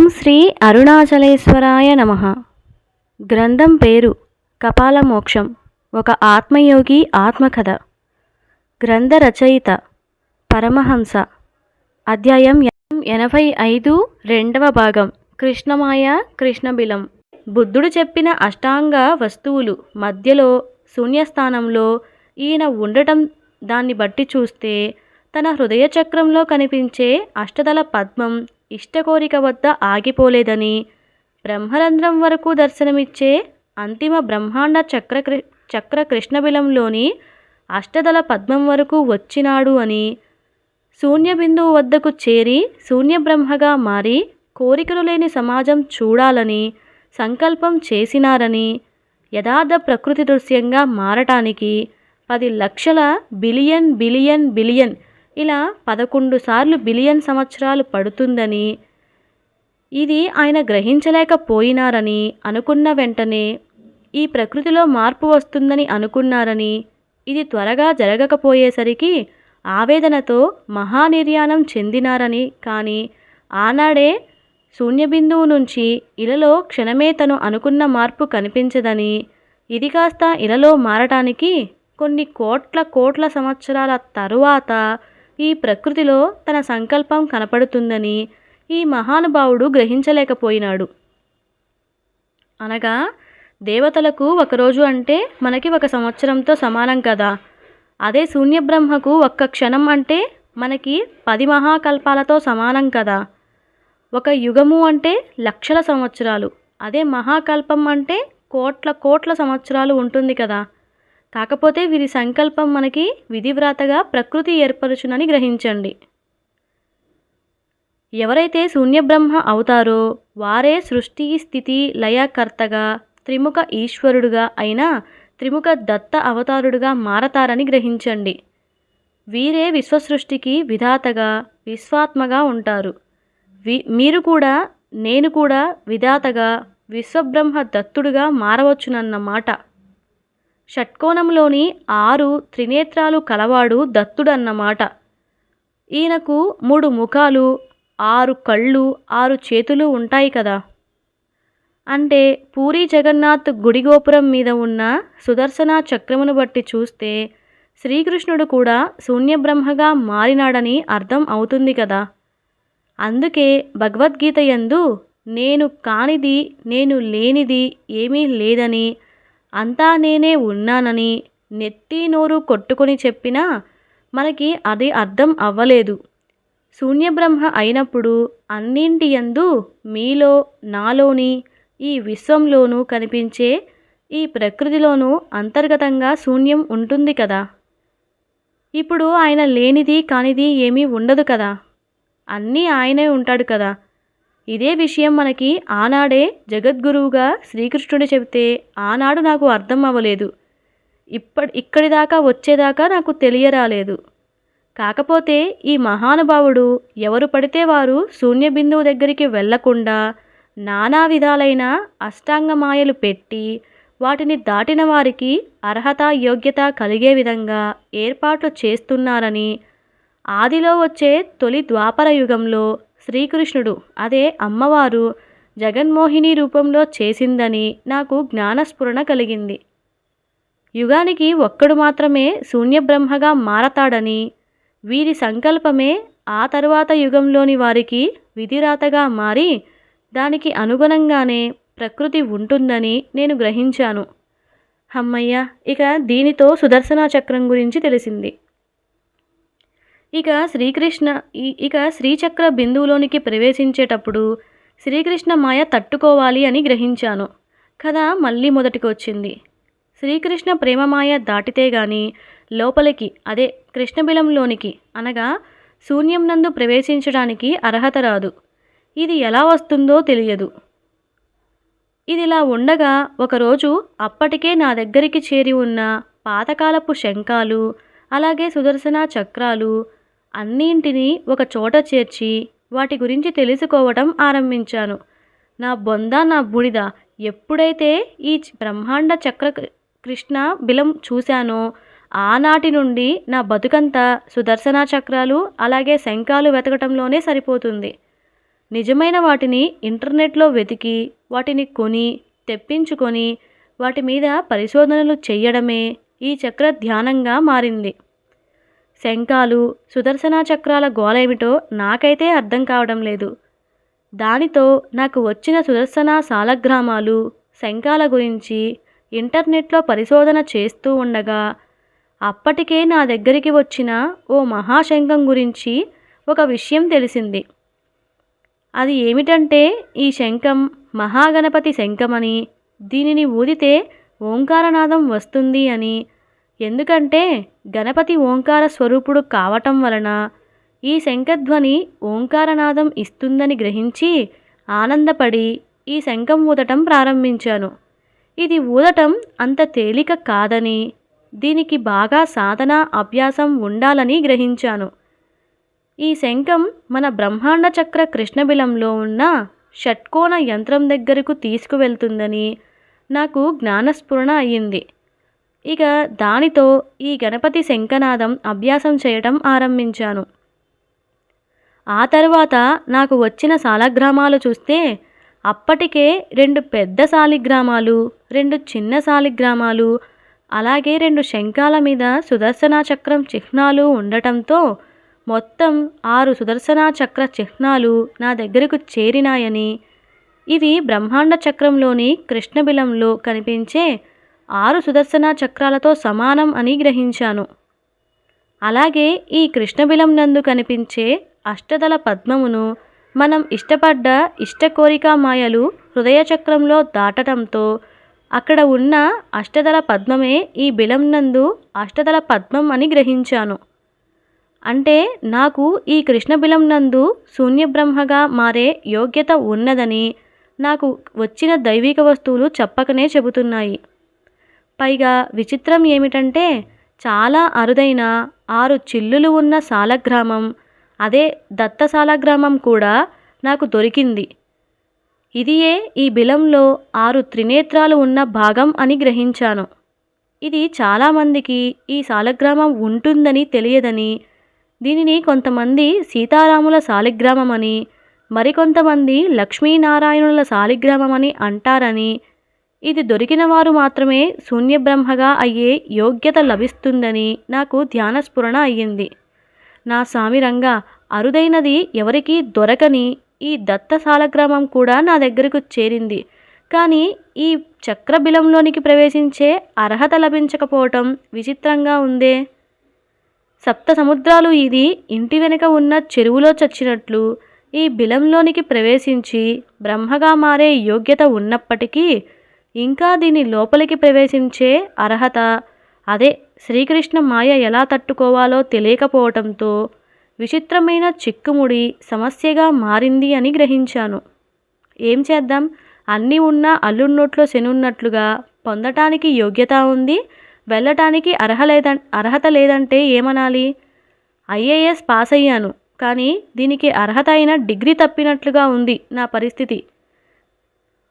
ఓం శ్రీ అరుణాచలేశ్వరాయ నమ. గ్రంథం పేరు కపాలమోక్షం ఒక ఆత్మయోగి ఆత్మకథ. గ్రంథ రచయిత పరమహంస. అధ్యాయం ఎం- ఎనభై ఐదు రెండవ భాగం. కృష్ణమాయ కృష్ణబిలం. బుద్ధుడు చెప్పిన అష్టాంగ వస్తువులు మధ్యలో శూన్యస్థానంలో ఈయన ఉండటం దాన్ని బట్టి చూస్తే తన హృదయ చక్రంలో కనిపించే అష్టదల పద్మం ఇష్టకోరిక వద్ద ఆగిపోలేదని. బ్రహ్మరంధ్రం వరకు దర్శనమిచ్చే అంతిమ బ్రహ్మాండ చక్ర కృ- చక్ర కృష్ణబిలంలోని అష్టదళ పద్మం వరకు వచ్చినాడు అని. శూన్య బిందువు వద్దకు చేరి శూన్య బ్రహ్మగా మారి కోరికలు లేని సమాజం చూడాలని సంకల్పం చేసినారని యథార్థ ప్రకృతి దృశ్యంగా మారటానికి పది లక్షల బిలియన్ బిలియన్ బిలియన్ ఇలా పదకొండు సార్లు బిలియన్ సంవత్సరాలు పడుతుందని ఇది ఆయన గ్రహించలేకపోయినారని అనుకున్న వెంటనే ఈ ప్రకృతిలో మార్పు వస్తుందని అనుకున్నారని ఇది త్వరగా జరగకపోయేసరికి ఆవేదనతో మహానిర్యాణం చెందినారని. కానీ ఆనాడే శూన్యబిందువు నుంచి ఇలలో క్షణమే తను అనుకున్న మార్పు కనిపించదని ఇది కాస్త ఇలలో మారటానికి కొన్ని కోట్ల కోట్ల సంవత్సరాల తరువాత ఈ ప్రకృతిలో తన సంకల్పం కనపడుతుందని ఈ మహానుభావుడు గ్రహించలేకపోయినాడు. అనగా దేవతలకు ఒకరోజు అంటే మనకి ఒక సంవత్సరంతో సమానం కదా. అదే శూన్యబ్రహ్మకు ఒక్క క్షణం అంటే మనకి పది మహాకల్పాలతో సమానం కదా. ఒక యుగము అంటే లక్షల సంవత్సరాలు. అదే మహాకల్పం అంటే కోట్ల కోట్ల సంవత్సరాలు ఉంటుంది కదా. కాకపోతే వీరి సంకల్పం మనకి విధివ్రాతగా ప్రకృతి ఏర్పరచునని గ్రహించండి. ఎవరైతే శూన్యబ్రహ్మ అవుతారో వారే సృష్టి స్థితి లయకర్తగా త్రిముఖ ఈశ్వరుడుగా అయినా త్రిముఖ దత్త అవతారుడుగా మారతారని గ్రహించండి. వీరే విశ్వసృష్టికి విధాతగా విశ్వాత్మగా ఉంటారు. వి మీరు కూడా నేను కూడా విధాతగా విశ్వబ్రహ్మ దత్తుడుగా మారవచ్చునన్నమాట షట్కోణంలోని ఆరు త్రినేత్రాలు కలవాడు దత్తుడన్నమాట. ఈయనకు మూడు ముఖాలు ఆరు కళ్ళు ఆరు చేతులు ఉంటాయి కదా. అంటే పూరి జగన్నాథ్ గుడి గోపురం మీద ఉన్న సుదర్శన చక్రమును బట్టి చూస్తే శ్రీకృష్ణుడు కూడా శూన్యబ్రహ్మగా మారినాడని అర్థం అవుతుంది కదా. అందుకే భగవద్గీత యందు నేను కానిది నేను లేనిది ఏమీ లేదని అంతా నేనే ఉన్నానని నెత్తి నోరు కొట్టుకొని చెప్పినా మనకి అది అర్థం అవ్వలేదు. శూన్యబ్రహ్మ అయినప్పుడు అన్నింటి యందు మీలో నాలోని ఈ విశ్వంలోనూ కనిపించే ఈ ప్రకృతిలోనూ అంతర్గతంగా శూన్యం ఉంటుంది కదా. ఇప్పుడు ఆయన లేనిది కానిది ఏమీ ఉండదు కదా. అన్నీ ఆయనే ఉంటాడు కదా. ఇదే విషయం మనకి ఆనాడే జగద్గురువుగా శ్రీకృష్ణుడు చెబితే ఆనాడు నాకు అర్థం అవ్వలేదు. ఇప్పటి ఇక్కడి దాకా వచ్చేదాకా నాకు తెలియరాలేదు. కాకపోతే ఈ మహానుభావుడు ఎవరు పడితే వారు శూన్య బిందువు దగ్గరికి వెళ్ళకుండా నానా విధాలైన అష్టాంగమాయలు పెట్టి వాటిని దాటిన వారికి అర్హత యోగ్యత కలిగే విధంగా ఏర్పాట్లు చేస్తున్నారని ఆదిలో వచ్చే తొలి ద్వాపర యుగంలో శ్రీకృష్ణుడు. అదే అమ్మవారు జగన్మోహిని రూపంలో చేసిందని నాకు జ్ఞానస్ఫురణ కలిగింది. యుగానికి ఒక్కడు మాత్రమే శూన్యబ్రహ్మగా మారతాడని వీరి సంకల్పమే ఆ తరువాత యుగంలోని వారికి విధిరాతగా మారి దానికి అనుగుణంగానే ప్రకృతి ఉంటుందని నేను గ్రహించాను. అమ్మయ్య ఇక దీనితో సుదర్శన చక్రం గురించి తెలిసింది. ఇక శ్రీకృష్ణ ఇక శ్రీచక్ర బిందువులోనికి ప్రవేశించేటప్పుడు శ్రీకృష్ణ మాయ తట్టుకోవాలి అని గ్రహించాను. కథ మళ్ళీ మొదటికి వచ్చింది శ్రీకృష్ణ ప్రేమమాయ దాటితే గాని లోపలికి అదే కృష్ణబిలంలోనికి అనగా శూన్యం నందు ప్రవేశించడానికి అర్హత రాదు. ఇది ఎలా వస్తుందో తెలియదు. ఇదిలా ఉండగా ఒకరోజు అప్పటికే నా దగ్గరికి చేరి ఉన్న పాతకాలపు శంఖాలు అలాగే సుదర్శన చక్రాలు అన్నింటినీ ఒక చోట చేర్చి వాటి గురించి తెలుసుకోవటం ఆరంభించాను. నా బొంద నా బూడిద ఎప్పుడైతే ఈ బ్రహ్మాండ చక్ర కృష్ణ బిలం చూశానో ఆనాటి నుండి నా బతుకంతా సుదర్శన చక్రాలు అలాగే శంఖాలు వెతకటంలోనే సరిపోతుంది. నిజమైన వాటిని ఇంటర్నెట్లో వెతికి వాటిని కొని తెప్పించుకొని వాటి మీద పరిశోధనలు చేయడమే ఈ చక్ర ధ్యానంగా మారింది. శంఖాలు సుదర్శన చక్రాల గోలేమిటో నాకైతే అర్థం కావడం లేదు. దానితో నాకు వచ్చిన సుదర్శన సాలగ్రామాలు శంఖాల గురించి ఇంటర్నెట్లో పరిశోధన చేస్తూ ఉండగా అప్పటికే నా దగ్గరికి వచ్చిన ఓ మహాశంఖం గురించి ఒక విషయం తెలిసింది. అది ఏమిటంటే ఈ శంఖం మహాగణపతి శంఖమని దీనిని ఊదితే ఓంకారనాదం వస్తుంది అని ఎందుకంటే గణపతి ఓంకార స్వరూపుడు కావటం వలన ఈ శంఖధ్వని ఓంకారనాదం ఇస్తుందని గ్రహించి ఆనందపడి ఈ శంఖం ఊదటం ప్రారంభించాను. ఇది ఊదటం అంత తేలిక కాదని దీనికి బాగా సాధన అభ్యాసం ఉండాలని గ్రహించాను. ఈ శంఖం మన బ్రహ్మాండ చక్ర కృష్ణబిలంలో ఉన్న షట్కోణ యంత్రం దగ్గరకు తీసుకువెళ్తుందని నాకు జ్ఞానస్ఫురణ అయ్యింది. ఇక దానితో ఈ గణపతి శంఖనాదం అభ్యాసం చేయటం ఆరంభించాను. ఆ తర్వాత నాకు వచ్చిన సాలగ్రామాలు చూస్తే అప్పటికే రెండు పెద్ద సాలిగ్రామాలు రెండు చిన్న సాలిగ్రామాలు అలాగే రెండు శంఖాల మీద సుదర్శన చక్రం చిహ్నాలు ఉండటంతో మొత్తం ఆరు సుదర్శన చక్ర చిహ్నాలు నా దగ్గరకు చేరినాయని ఇవి బ్రహ్మాండ చక్రంలోని కృష్ణబిలంలో కనిపించే ఆరు సుదర్శన చక్రాలతో సమానం అని గ్రహించాను. అలాగే ఈ కృష్ణబిలం నందు కనిపించే అష్టదళ పద్మమును మనం ఇష్టపడ్డ ఇష్ట కోరిక మాయలు హృదయ చక్రంలో దాటడంతో అక్కడ ఉన్న అష్టదళ పద్మమే ఈ బిలం నందు అష్టదళ పద్మం అని గ్రహించాను. అంటే నాకు ఈ కృష్ణబిలం నందు శూన్యబ్రహ్మగా మారే యోగ్యత ఉన్నదని నాకు వచ్చిన దైవిక వస్తువులు చెప్పకనే చెబుతున్నాయి. పైగా విచిత్రం ఏమిటంటే చాలా అరుదైన ఆరు చిల్లులు ఉన్న సాలగ్రామం అదే దత్త సాలగ్రామం కూడా నాకు దొరికింది. ఇదియే ఈ బిలంలో ఆరు త్రినేత్రాలు ఉన్న భాగం అని గ్రహించాను. ఇది చాలామందికి ఈ సాలగ్రామం ఉంటుందని తెలియదని దీనిని కొంతమంది సీతారాముల సాలిగ్రామం అని మరికొంతమంది లక్ష్మీనారాయణుల సాలిగ్రామం అని అంటారని ఇది దొరికిన వారు మాత్రమే శూన్యబ్రహ్మగా అయ్యే యోగ్యత లభిస్తుందని నాకు ధ్యానస్ఫురణ అయ్యింది. నా స్వామి రంగ అరుదైనది ఎవరికీ దొరకని ఈ దత్త సాలగ్రామం కూడా నా దగ్గరకు చేరింది. కానీ ఈ చక్రబిలంలోనికి ప్రవేశించే అర్హత లభించకపోవటం విచిత్రంగా ఉందే. సప్త సముద్రాలు ఇది ఇంటి వెనుక ఉన్న చెరువులో చచ్చినట్లు ఈ బిలంలోనికి ప్రవేశించి బ్రహ్మగా మారే యోగ్యత ఉన్నప్పటికీ ఇంకా దీని లోపలికి ప్రవేశించే అర్హత అదే శ్రీకృష్ణ మాయ ఎలా తట్టుకోవాలో తెలియకపోవటంతో విచిత్రమైన చిక్కుముడి సమస్యగా మారింది అని గ్రహించాను. ఏం చేద్దాం? అన్నీ ఉన్న అల్లున్నోట్లో శనున్నట్లుగా పొందటానికి యోగ్యత ఉంది? వెళ్ళటానికి అర్హ లేద అర్హత లేదంటే ఏమనాలి? ఐఏఎస్ పాస్ అయ్యాను కానీ దీనికి అర్హత అయిన డిగ్రీ తప్పినట్లుగా ఉంది నా పరిస్థితి.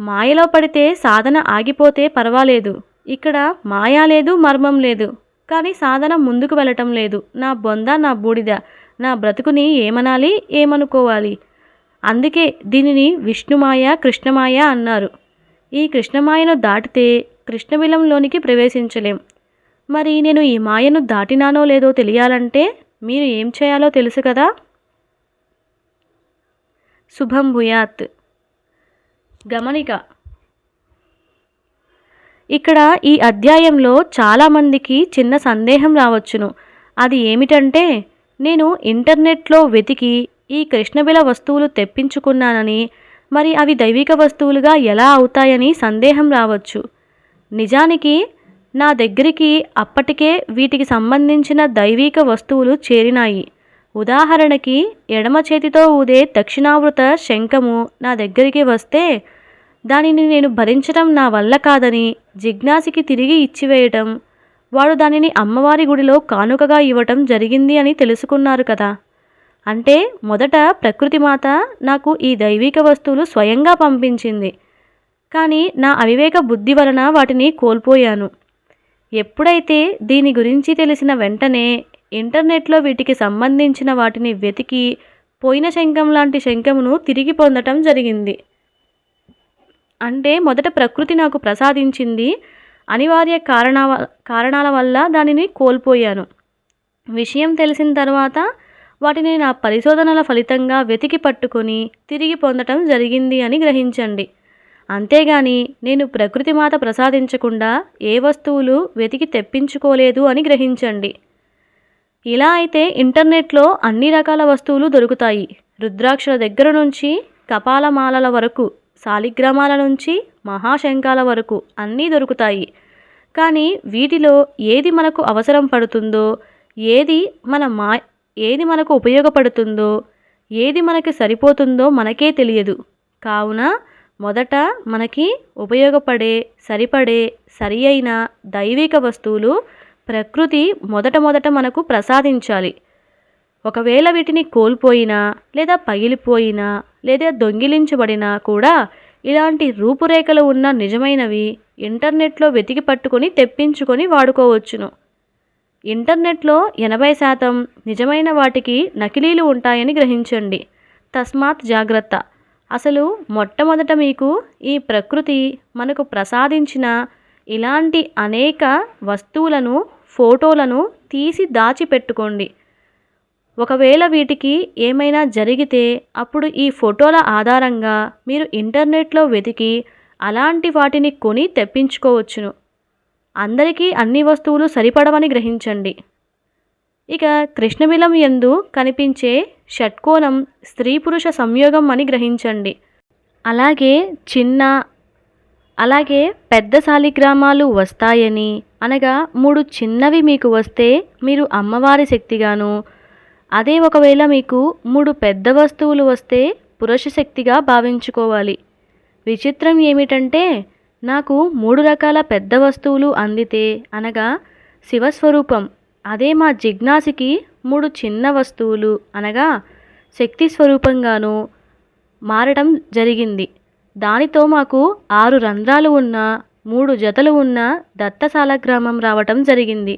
మాయలో పడితే సాధన ఆగిపోతే పర్వాలేదు. ఇక్కడ మాయా లేదు మర్మం లేదు. కానీ సాధన ముందుకు వెళ్ళటం లేదు. నా బొంద నా బూడిద నా బ్రతుకుని ఏమనాలి ఏమనుకోవాలి? అందుకే దీనిని విష్ణుమాయ కృష్ణమాయ అన్నారు. ఈ కృష్ణమాయను దాటితే కృష్ణబిలంలోనికి ప్రవేశించలేం. మరి నేను ఈ మాయను దాటినానో లేదో తెలియాలంటే మీరు ఏం చేయాలో తెలుసు కదా? శుభం భూయాత్. గమనిక. ఇక్కడ ఈ అధ్యాయంలో చాలామందికి చిన్న సందేహం రావచ్చును. అది ఏమిటంటే నేను ఇంటర్నెట్లో వెతికి ఈ కృష్ణబిల వస్తువులు తెప్పించుకున్నానని మరి అవి దైవిక వస్తువులుగా ఎలా అవుతాయని సందేహం రావచ్చు. నిజానికి నా దగ్గరికి అప్పటికే వీటికి సంబంధించిన దైవిక వస్తువులు చేరినాయి. ఉదాహరణకి ఎడమ చేతితో ఊదే దక్షిణావృత శంఖము నా దగ్గరికి వస్తే దానిని నేను భరించడం నా వల్ల కాదని జిజ్ఞాసికి తిరిగి ఇచ్చివేయటం వాడు దానిని అమ్మవారి గుడిలో కానుకగా ఇవ్వటం జరిగింది అని తెలుసుకున్నారు కదా. అంటే మొదట ప్రకృతి మాత నాకు ఈ దైవిక వస్తువులు స్వయంగా పంపించింది. కానీ నా అవివేక బుద్ధి వలన వాటిని కోల్పోయాను. ఎప్పుడైతే దీని గురించి తెలిసిన వెంటనే ఇంటర్నెట్లో వీటికి సంబంధించిన వాటిని వెతికి పోయిన శంఖం లాంటి శంఖమును తిరిగి పొందటం జరిగింది. అంటే మొదట ప్రకృతి నాకు ప్రసాదించింది అనివార్య కారణ కారణాల వల్ల దానిని కోల్పోయాను. విషయం తెలిసిన తర్వాత వాటిని నా పరిశోధనల ఫలితంగా వెతికి పట్టుకొని తిరిగి పొందటం జరిగింది అని గ్రహించండి. అంతేగాని నేను ప్రకృతి మాత ప్రసాదించకుండా ఏ వస్తువులు వెతికి తెప్పించుకోలేదు అని గ్రహించండి. ఇలా అయితే ఇంటర్నెట్లో అన్ని రకాల వస్తువులు దొరుకుతాయి. రుద్రాక్షల దగ్గర నుంచి కపాలమాలల వరకు శాలిగ్రామాల నుంచి మహాశంఖాల వరకు అన్నీ దొరుకుతాయి. కానీ వీటిలో ఏది మనకు అవసరం పడుతుందో ఏది మన మా ఏది మనకు ఉపయోగపడుతుందో ఏది మనకి సరిపోతుందో మనకే తెలియదు. కావున మొదట మనకి ఉపయోగపడే సరిపడే సరి అయిన దైవిక వస్తువులు ప్రకృతి మొదట మొదట మనకు ప్రసాదించాలి. ఒకవేళ వీటిని కోల్పోయినా లేదా పగిలిపోయినా లేదా దొంగిలించబడినా కూడా ఇలాంటి రూపురేఖలు ఉన్న నిజమైనవి ఇంటర్నెట్లో వెతికి పట్టుకొని తెప్పించుకొని వాడుకోవచ్చును. ఇంటర్నెట్లో ఎనభై శాతం నిజమైన వాటికి నకిలీలు ఉంటాయని గ్రహించండి. తస్మాత్ జాగ్రత్త. అసలు మొట్టమొదట మీకు ఈ ప్రకృతి మనకు ప్రసాదించిన ఇలాంటి అనేక వస్తువులను ఫోటోలను తీసి దాచిపెట్టుకోండి. ఒకవేళ వీటికి ఏమైనా జరిగితే అప్పుడు ఈ ఫోటోల ఆధారంగా మీరు ఇంటర్నెట్లో వెతికి అలాంటి వాటిని కొని తెప్పించుకోవచ్చును. అందరికీ అన్ని వస్తువులు సరిపడవని గ్రహించండి. ఇక కృష్ణబిలం ఎందు కనిపించే షట్కోణం స్త్రీ పురుష సంయోగం అని గ్రహించండి. అలాగే చిన్న అలాగే పెద్ద శాలిగ్రామాలు వస్తాయని అనగా మూడు చిన్నవి మీకు వస్తే మీరు అమ్మవారి శక్తిగాను అదే ఒకవేళ మీకు మూడు పెద్ద వస్తువులు వస్తే పురుష శక్తిగా భావించుకోవాలి. విచిత్రం ఏమిటంటే నాకు మూడు రకాల పెద్ద వస్తువులు అందితే అనగా శివస్వరూపం అదే మా జిజ్ఞాసికి మూడు చిన్న వస్తువులు అనగా శక్తి స్వరూపంగాను మారడం జరిగింది. దానితో మాకు ఆరు రంధ్రాలు ఉన్న మూడు జతలు ఉన్న దత్తశాల గ్రామం రావటం జరిగింది.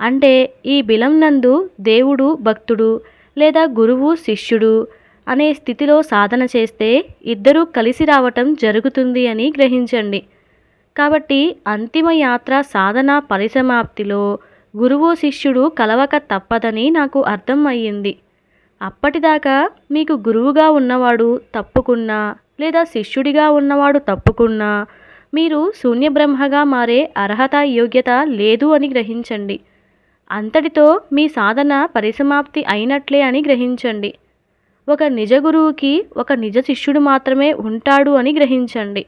అంటే ఈ బిలం నందు దేవుడు భక్తుడు లేదా గురువు శిష్యుడు అనే స్థితిలో సాధన చేస్తే ఇద్దరూ కలిసి రావటం జరుగుతుంది అని గ్రహించండి. కాబట్టి అంతిమ యాత్ర సాధన పరిసమాప్తిలో గురువు శిష్యుడు కలవక తప్పదని నాకు అర్థం అయ్యింది. అప్పటిదాకా మీకు గురువుగా ఉన్నవాడు తప్పుకున్నా లేదా శిష్యుడిగా ఉన్నవాడు తప్పుకున్నా మీరు శూన్యబ్రహ్మగా మారే అర్హత యోగ్యత లేదు అని గ్రహించండి. అంతటితో మీ సాధన పరిసమాప్తి అయినట్లే అని గ్రహించండి. ఒక నిజ గురువుకి ఒక నిజ శిష్యుడు మాత్రమే ఉంటాడు అని గ్రహించండి.